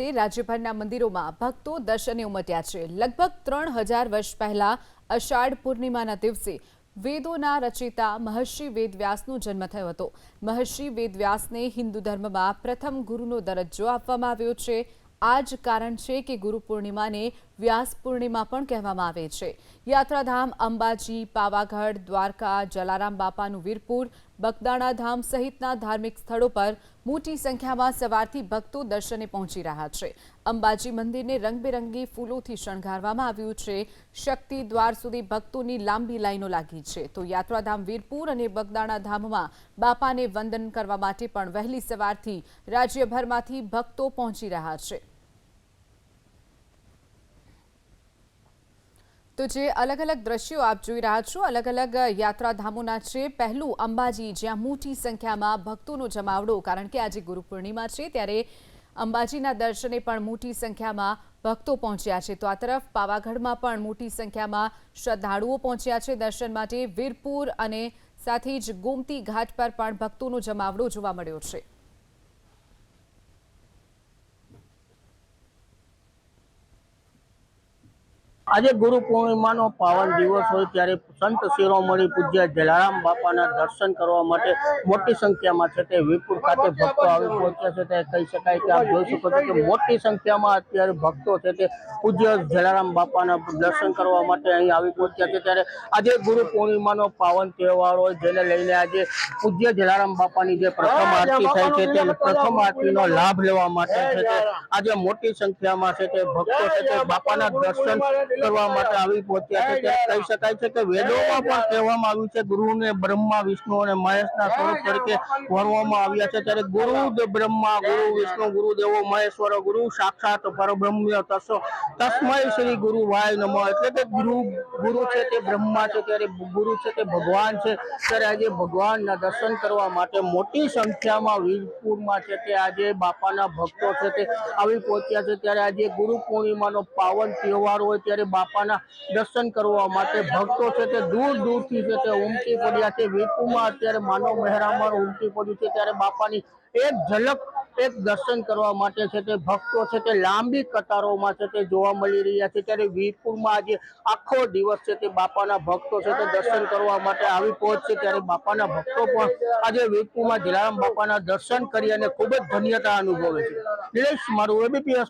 નિમિત્તે રાજ્યભરના મંદિરોમાં ભક્તો દર્શને ઉમટ્યા છે. લગભગ ત્રણ હજાર વર્ષ પહેલા અષાઢ પૂર્ણિમાના દિવસે વેદોના રચિતા મહર્ષિ વેદવ્યાસનો જન્મ થયો હતો. મહર્ષિ વેદવ્યાસને હિન્દુ ધર્મમાં પ્રથમ ગુરુનો દરજ્જો આપવામાં આવ્યો છે. આ જ કારણ છે કે ગુરુ પૂર્ણિમાને વ્યાસ પૂર્ણિમા પણ કહેવામાં આવે છે. યાત્રાધામ, અંબાજી, પાવાગઢ, દ્વારકા, જલારામ બાપાનું વીરપુર, બગદાણા ધામ સહિતના ધાર્મિક સ્થળો પર મોટી સંખ્યામાં સવારથી ભક્તો દર્શને પહોંચી રહ્યા છે. અંબાજી મંદિરને રંગબેરંગી ફૂલોથી શણગારવામાં આવ્યું છે. શક્તિ દ્વાર સુધી ભક્તોની લાંબી લાઈનો લાગી છે. તો યાત્રાધામ વીરપુર અને બગદાણા ધામમાં બાપાને વંદન કરવા માટે પણ વહેલી સવારથી રાજ્યભરમાંથી ભક્તો પહોંચી રહ્યા છે. તો જે અલગ અલગ દ્રશ્યો આપ જોઈ રહ્યા છો અલગ અલગ યાત્રાધામોના છે. પહેલું અંબાજી, જ્યાં મોટી સંખ્યામાં ભક્તોનો જમાવડો, કારણ કે આજે ગુરુ પૂર્ણિમા છે, ત્યારે અંબાજીના દર્શને પણ મોટી સંખ્યામાં ભક્તો પહોંચ્યા છે. તો આ તરફ પાવાગઢમાં પણ મોટી સંખ્યામાં શ્રદ્ધાળુઓ પહોંચ્યા છે દર્શન માટે. વીરપુર અને સાથે જ ગોમતી ઘાટ પર પણ ભક્તોનો જમાવડો જોવા મળ્યો છે. આજે ગુરુ પૂર્ણિમાનો પાવન દિવસ હોય ત્યારે સંત શિરોમણી પૂજ્ય જલારામ બાપાના દર્શન કરવા માટે મોટી સંખ્યામાં છે તે વીરપુર ખાતે ભક્તો આવી પહોંચ્યા છે. તે કહી શકાય કે આપ જોઈ શકો છો કે મોટી સંખ્યામાં અત્યારે ભક્તો છે તે પૂજ્ય જલારામ બાપાના દર્શન કરવા માટે અહીં આવી પહોંચ્યા છે. ત્યારે આજે ગુરુ પૂર્ણિમાનો પાવન તહેવાર હોય જેને લઈને આજે પૂજ્ય જલારામ બાપાની જે પ્રથમ આરતી થાય છે તે પ્રથમ આરતીનો લાભ લેવા માટે છે આજે મોટી સંખ્યામાં છે તે ભક્તો છે તે બાપાના દર્શન કરવા માટે આવી પહોંચ્યા છે. કહી શકાય છે કે વેદોમાં પણ કહેવામાં આવ્યું છે ગુરુને બ્રહ્મા વિષ્ણુ અને મહેશના સ્વરૂપ તરીકે વર્ણવામાં આવ્યા છે. ત્યારે ગુરુ બ્રહ્મા ગુરુ વિષ્ણુ ગુરુદેવો મહેશ્વર ગુરુ સાક્ષાત પરબ્રહ્મ્ય તસો તસ્મય શ્રી ગુરુ વાય નમઃ. એટલે કે ગુરુ ગુરુ છે તે બ્રહ્મા છે ત્યારે ગુરુ છે તે ભગવાન છે. ત્યારે આજે ભગવાનના દર્શન કરવા માટે મોટી સંખ્યામાં વીરપુરમાં છે તે આજે બાપાના ભક્તો છે તે આવી પહોંચ્યા છે. ત્યારે આજે ગુરુ પૂર્ણિમાનો પાવન તહેવાર હોય ત્યારે બાપાના દર્શન કરવા માટે ભક્તો છે તે દૂર દૂરથી છે તે ઉમટી પડ્યા છે. વીરપુરમાં અત્યારે માનવ મહેરામણ ઉમટી પડ્યું છે ત્યારે બાપાની એક ઝલક, એક દર્શન કરવા માટે છે તે ભક્તો છે તે લાંબી કતારોમાં છે તે જોવા મળી રહ્યા છે. ત્યારે વીરપુરમાં આજે આખો દિવસ છે તે બાપાના ભક્તો છે તે દર્શન કરવા માટે આવી પહોંચશે ત્યારે બાપાના ભક્તો પણ આજે વીરપુરમાં જલારામ બાપાના દર્શન કરી અને ખૂબ જ ધન્યતા અનુભવે છે. નિલેશ મારું એબીપીએસ